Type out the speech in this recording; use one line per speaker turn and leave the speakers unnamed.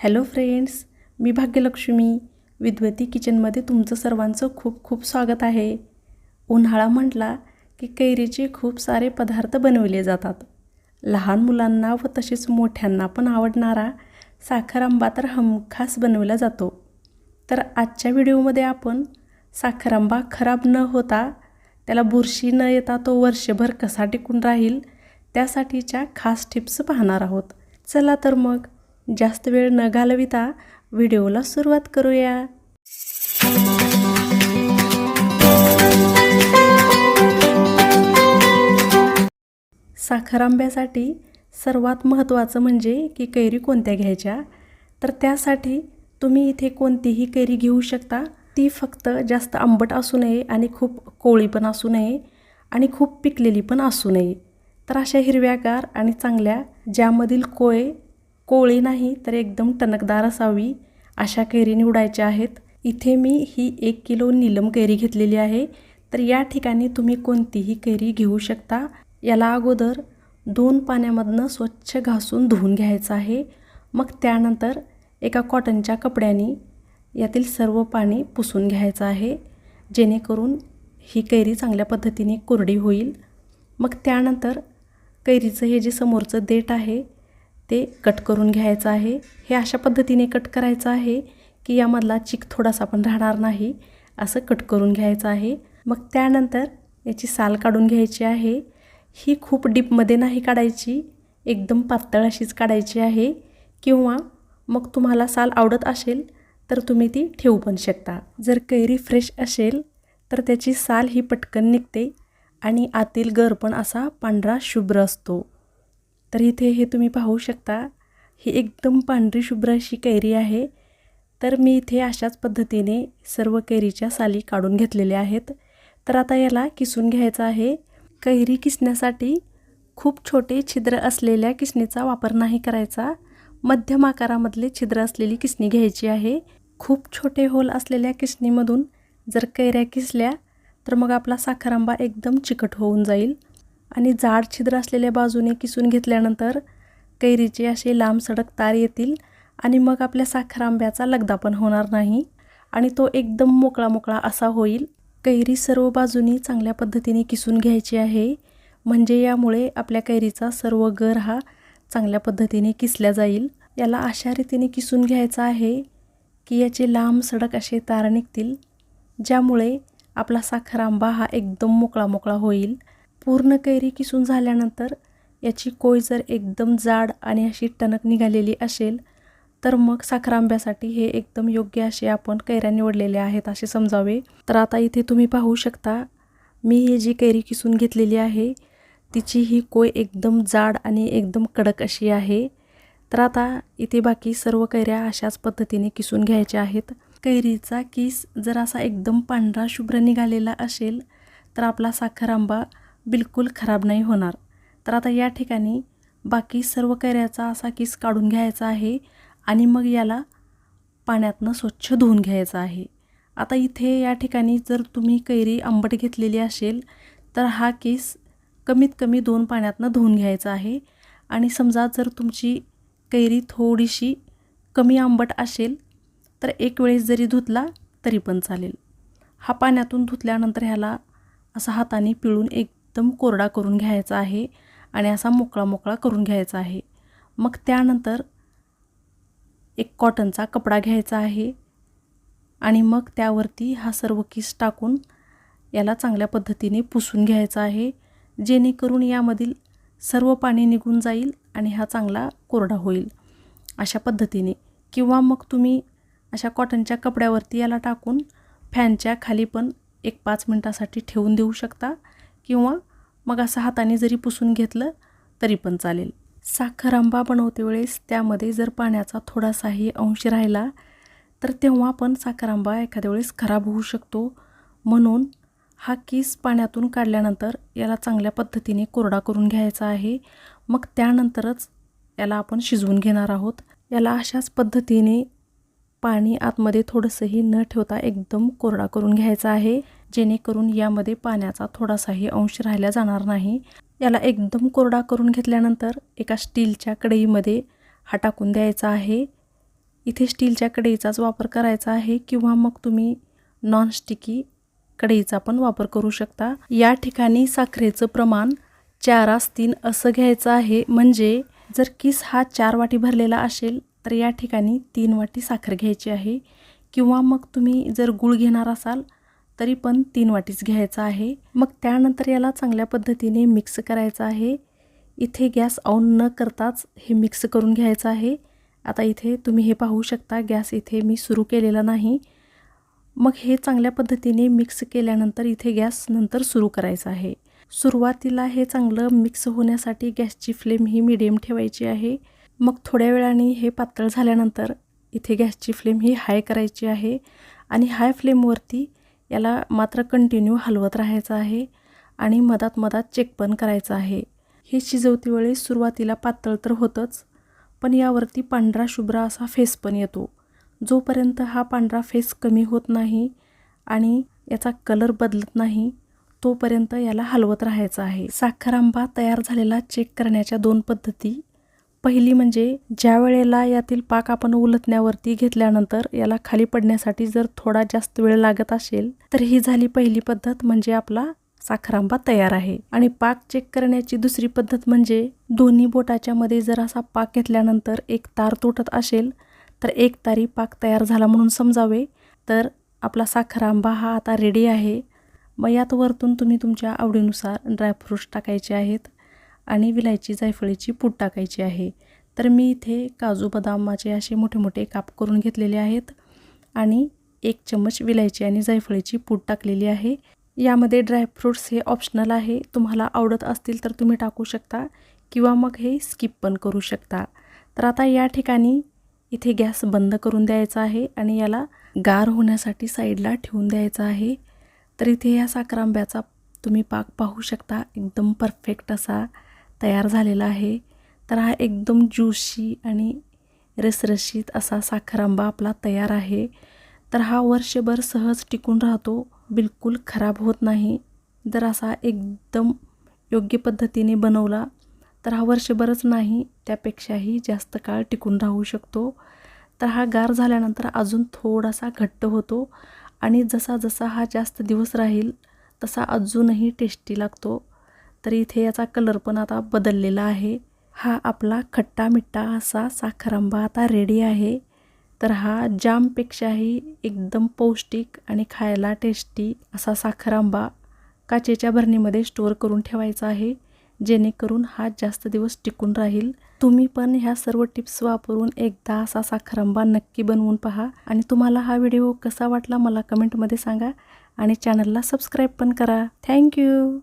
Hello friends मी भाग्यलक्ष्मी. विद्वती किचनमध्ये तुमचं सर्वांचं खूप खूप स्वागत आहे. उन्हाळा म्हटला की कैरीचे खूप सारे पदार्थ बनवले जातात. लहान मुलांना व तसेच मोठ्यांना पण आवडणारा साखर आंबा तर हमखास बनवला जातो. तर आजच्या व्हिडिओमध्ये आपण साखर आंबा खराब न होता त्याला बुरशी न येता तो वर्षभर कसा टिकून राहील त्यासाठीच्या खास टिप्स पाहणार आहोत. चला तर मग जास्त वेळ न घालविता व्हिडिओला सुरुवात करूया. साखर आंब्यासाठी सर्वात महत्त्वाचं म्हणजे की कैरी कोणत्या घ्यायच्या? तर त्यासाठी तुम्ही इथे कोणतीही कैरी घेऊ शकता. ती फक्त जास्त आंबट असू नये आणि खूप कोळी पण असू नये आणि खूप पिकलेली पण असू नये. तर अशा हिरव्यागार आणि चांगल्या ज्यामधील कोय कोळी नाही तर एकदम टणकदार असावी अशा कैरी निवडायच्या आहेत. इथे मी ही एक किलो नीलम कैरी घेतलेली आहे. तर या ठिकाणी तुम्ही कोणतीही कैरी घेऊ शकता. याला अगोदर दोन पाण्यामधनं स्वच्छ घासून धुवून घ्यायचं आहे. मग त्यानंतर एका कॉटनच्या कपड्याने यातील सर्व पाणी पुसून घ्यायचं आहे. जेणेकरून ही कैरी चांगल्या पद्धतीने कोरडी होईल. मग त्यानंतर कैरीचं हे जे समोरचं देठ आहे ते कट करून घ्यायचं आहे. हे अशा पद्धतीने कट करायचं आहे की यामधला चिक थोडासा पण राहणार नाही. असं कट करून घ्यायचं आहे. मग त्यानंतर याची साल काढून घ्यायची आहे. ही खूप डीपमध्ये नाही काढायची. एकदम पातळ अशीच काढायची आहे. किंवा मग तुम्हाला साल आवडत असेल तर तुम्ही ती ठेवू पण शकता. जर कैरी फ्रेश असेल तर त्याची साल ही पटकन निघते आणि आतील गर पण असा पांढरा शुभ्र असतो. तर इथे हे तुम्ही पाहू शकता ही एकदम पांढरी शुभ्र अशी कैरी आहे. तर मी इथे अशाच पद्धतीने सर्व कैरीच्या साली काढून घेतलेल्या आहेत. तर आता याला किसून घ्यायचं आहे. कैरी किसण्यासाठी खूप छोटे छिद्र असलेल्या किसणीचा वापर नाही करायचा. मध्यम आकारामधले छिद्र असलेली किसणी घ्यायची आहे. खूप छोटे होल असलेल्या किसणीमधून जर कैऱ्या किसल्या तर मग आपला साखरांबा एकदम चिकट होऊन जाईल. आणि जाड छिद्र असलेल्या बाजूने किसून घेतल्यानंतर कैरीचे असे लांब सडक तार येतील आणि मग आपल्या साखर आंब्याचा लगदा पण होणार नाही. आणि तो एकदम मोकळा मोकळा असा होईल. कैरी सर्व बाजूनी चांगल्या पद्धतीने किसून घ्यायची आहे. म्हणजे यामुळे आपल्या कैरीचा सर्व गर हा चांगल्या पद्धतीने किसल्या जाईल. याला अशा रीतीने किसून घ्यायचा आहे की याचे लांब सडक असे तार निघतील ज्यामुळे आपला साखर आंबा हा एकदम मोकळा मोकळा होईल. पूर्ण कैरी किसून झाल्यानंतर याची कोय जर एकदम जाड आणि अशी टणक निघालेली असेल तर मग साखरांब्यासाठी हे एकदम योग्य असे आपण कैऱ्या निवडलेल्या आहेत असे समजावे. तर आता इथे तुम्ही पाहू शकता मी ही जी कैरी किसून घेतलेली आहे तिची ही कोय एकदम जाड आणि एकदम कडक अशी आहे. तर आता इथे बाकी सर्व कैऱ्या अशाच पद्धतीने किसून घ्यायच्या आहेत. कैरीचा किस जर असा एकदम पांढरा शुभ्र निघालेला असेल तर आपला साखर आंबा बिलकुल खराब नाही होणार. तर आता या ठिकाणी बाकी सर्व कैऱ्याचा असा किस काढून घ्यायचा आहे आणि मग याला पाण्यातनं स्वच्छ धुवून घ्यायचं आहे. आता इथे या ठिकाणी जर तुम्ही कैरी आंबट घेतलेली असेल तर हा केस कमीत कमी दोन पाण्यातनं धुवून घ्यायचा आहे. आणि समजा जर तुमची कैरी थोडीशी कमी आंबट असेल तर एक वेळेस जरी धुतला तरी पण चालेल. हा पाण्यातून धुतल्यानंतर ह्याला असा हाताने पिळून एक एकदम कोरडा करून घ्यायचा आहे आणि असा मोकळा मोकळा करून घ्यायचा आहे. मग त्यानंतर एक कॉटनचा कपडा घ्यायचा आहे आणि मग त्यावरती हा सर्व किस टाकून याला चांगल्या पद्धतीने पुसून घ्यायचा आहे जेणेकरून यामधील सर्व पाणी निघून जाईल आणि हा चांगला कोरडा होईल. अशा पद्धतीने. किंवा मग तुम्ही अशा कॉटनच्या कपड्यावरती याला टाकून फॅनच्या खाली पण एक पाच मिनटासाठी ठेवून देऊ शकता. किंवा मग असं हाताने जरी पुसून घेतलं तरी पण चालेल. साखर आंबा बनवते वेळेस त्यामध्ये जर पाण्याचा थोडासाही अंश राहिला तर तेव्हा पण साखर आंबा एखाद्या वेळेस खराब होऊ शकतो. म्हणून हा किस पाण्यातून काढल्यानंतर याला चांगल्या पद्धतीने कोरडा करून घ्यायचा आहे. मग त्यानंतरच याला आपण शिजवून घेणार आहोत. याला अशाच पद्धतीने पाणी आतमध्ये थोडंसंही न ठेवता एकदम कोरडा करून घ्यायचा आहे. जेणेकरून यामध्ये पाण्याचा थोडासाही अंश राहिला जाणार नाही. याला एकदम कोरडा करून घेतल्यानंतर एका स्टीलच्या कढईमध्ये हा टाकून द्यायचा आहे. इथे स्टीलच्या कढईचाच वापर करायचा आहे किंवा मग तुम्ही नॉनस्टिकी कढईचा पण वापर करू शकता. या ठिकाणी साखरेचं प्रमाण चारास तीन असं घ्यायचं आहे. म्हणजे जर किस हा चार वाटी भरलेला असेल तर या ठिकाणी तीन वाटी साखर घ्यायची आहे. किंवा मग तुम्ही जर गूळ घेणार असाल तरी पण तीन वाटीच घ्यायचा आहे. मग त्यानंतर याला चांगल्या पद्धतीने मिक्स करायचं आहे. इथे गॅस ऑन न करताच हे मिक्स करून घ्यायचं आहे. आता इथे तुम्ही हे पाहू शकता गॅस इथे मी सुरू केलेला नाही. मग हे चांगल्या पद्धतीने मिक्स केल्यानंतर इथे गॅस नंतर सुरू करायचं आहे. सुरुवातीला हे चांगलं मिक्स होण्यासाठी गॅसची फ्लेम ही मिडियम ठेवायची आहे. मग थोड्या वेळाने हे पातळ झाल्यानंतर इथे गॅसची फ्लेम ही हाय करायची आहे. आणि हाय फ्लेमवरती याला मात्र कंटिन्यू हलवत राहायचं आहे आणि मधात मधात चेक पण करायचं आहे. हे शिजवती वेळी सुरुवातीला पातळ तर होतंच पण यावरती पांढरा शुभ्रा असा फेस पण येतो. जोपर्यंत हा पांढरा फेस कमी होत नाही आणि याचा कलर बदलत नाही तोपर्यंत याला हलवत राहायचं आहे. साखर आंबा तयार झालेला चेक करण्याच्या दोन पद्धती पहिली म्हणजे ज्या वेळेला यातील पाक आपण उलटण्यावरती घेतल्यानंतर याला खाली पडण्यासाठी जर थोडा जास्त वेळ लागत असेल तर ही झाली पहिली पद्धत म्हणजे आपला साखरांबा तयार आहे. आणि पाक चेक करण्याची दुसरी पद्धत म्हणजे दोन्ही बोटाच्या मध्ये जर असा पाक घेतल्यानंतर एक तार तुटत असेल तर एक तारी पाक तयार झाला म्हणून समजावे. तर आपला साखरांबा हा आता रेडी आहे. मग यात वरतून तुम्ही तुमच्या आवडीनुसार ड्रायफ्रूट्स टाकायचे आहेत. आणि विलायची जायफळीची पूड टाकायची आहे. तर मी इथे काजू बदामाचे असे मोठे मोठे काप करून घेतलेले आहेत आणि एक चम्मच विलायची आणि जायफळीची पूड टाकलेली आहे. यामध्ये ड्रायफ्रूट्स हे ऑप्शनल आहे. तुम्हाला आवडत असतील तर तुम्ही टाकू शकता किंवा मग हे स्किप पण करू शकता. तर आता या ठिकाणी इथे गॅस बंद करून द्यायचा आहे आणि याला गार होण्यासाठी साईडला ठेवून द्यायचा आहे. तर इथे या साखरांब्याचा तुम्ही पाक पाहू शकता. एकदम परफेक्ट असा. तयार झालेला आहे. तर हा एकदम ज्युशी आणि रसरशीत असा साखर आंबा आपला तयार आहे. तर हा वर्षभर सहज टिकून राहतो बिलकुल खराब होत नाही. जर असा एकदम योग्य पद्धतीने बनवला तर हा वर्षभरच नाही त्यापेक्षाही जास्त काळ टिकून राहू शकतो. तर हा गार झाल्यानंतर अजून थोडासा घट्ट होतो आणि जसा जसा हा जास्त दिवस राहील तसा अजूनही टेस्टी लागतो. तर इथे याचा कलर पण आता बदललेला आहे. हा आपला खट्टा मिठ्ठा असा साखरांबा आता रेडी आहे. तर हा जामपेक्षाही एकदम पौष्टिक आणि खायला टेस्टी असा साखरांबा काचेच्या भरणीमध्ये स्टोअर करून ठेवायचा आहे. जेणेकरून हा जास्त दिवस टिकून राहील. तुम्ही पण ह्या सर्व टिप्स वापरून एकदा असा साखरांबा नक्की बनवून पहा. आणि तुम्हाला हा व्हिडिओ कसा वाटला मला कमेंटमध्ये सांगा. आणि चॅनलला सबस्क्राईब पण करा. थँक्यू